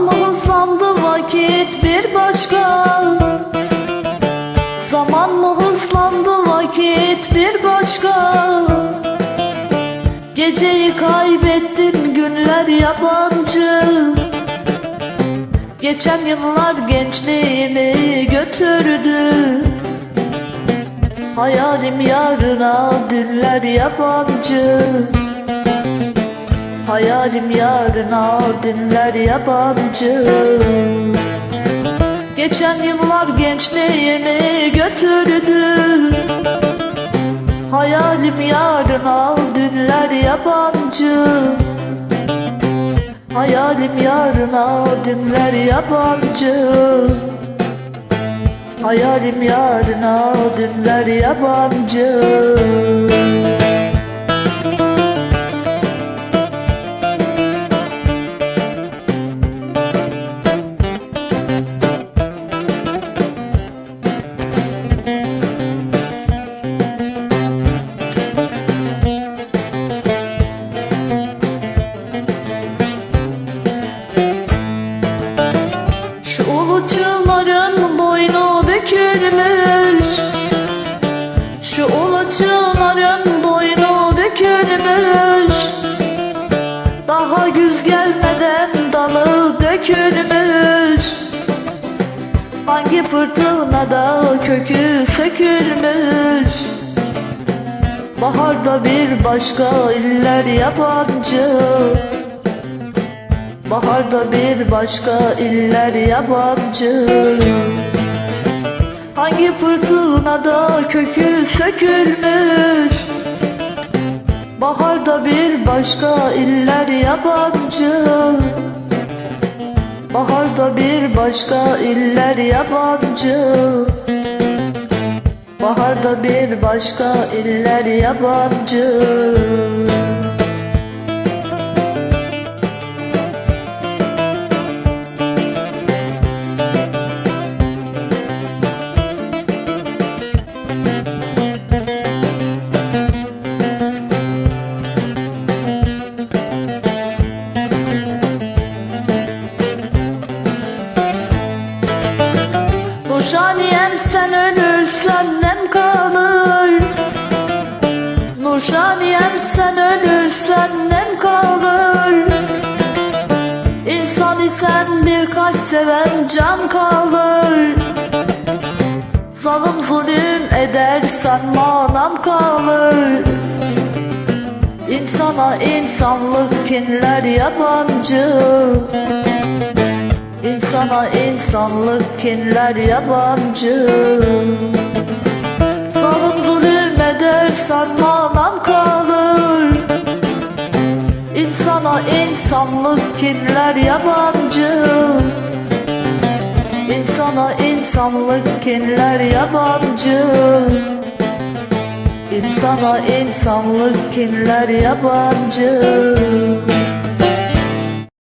Amma hızlandı vakit bir başka. Zaman mı hızlandı vakit bir başka. Geceyi kaybettin günler yabancı. Geçen yıllar gençliğimi götürdü. Hayalim yarına dünler yabancı. Hayalim yarına dünler yabancı. Geçen yıllar gençliğimi götürdü. Hayalim yarına dünler yabancı. Hayalim yarına dünler yabancı. Hayalim yarına dünler yabancı dökülmüş Hangi fırtınada kökü sökülmüş? Baharda bir başka iller yabancı. Baharda bir başka iller yabancı. Hangi fırtınada kökü sökülmüş? Baharda bir başka iller yabancı Baharda bir başka iller yabancı Baharda bir başka iller yabancı Nurşaniyem sen ölürsen nem kalır. Nurşaniyem sen ölürsen nem kalır. İnsan isen birkaç seven can kalır. Zalim zulüm edersen manam kalır. İnsana insanlık kinler yabancı İnsana insanlık kinler yabancı Zalim zulüm edersen manam kalır. İnsana insanlık kinler yabancı İnsana insanlık kinler yabancı İnsana insanlık kinler yabancı